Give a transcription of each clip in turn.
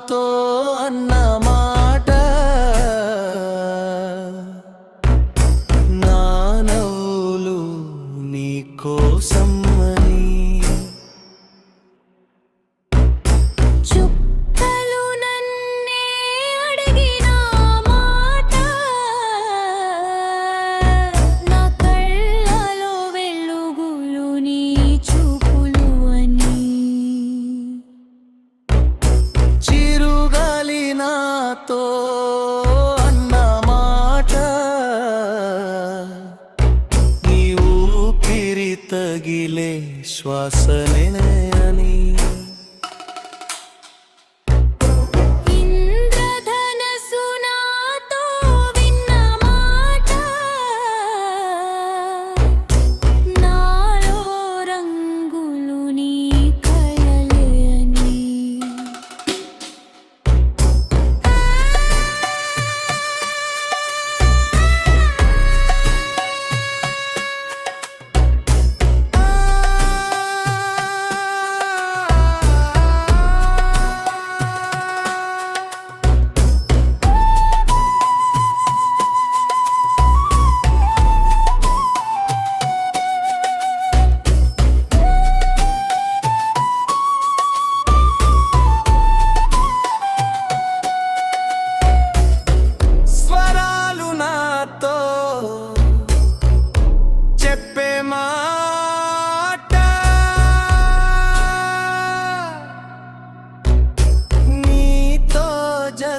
నాతో అన్న మాట నా నవ్వులు నీ కోసం അരികിലെ ശ്വാസനനയാനീ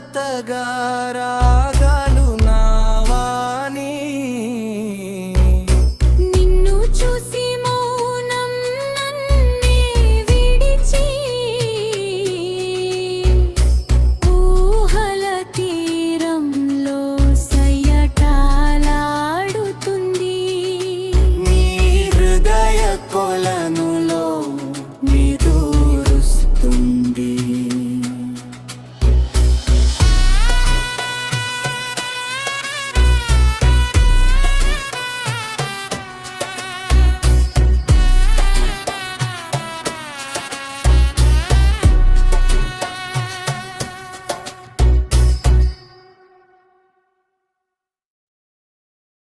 പർവതത്തകാരാകാൻ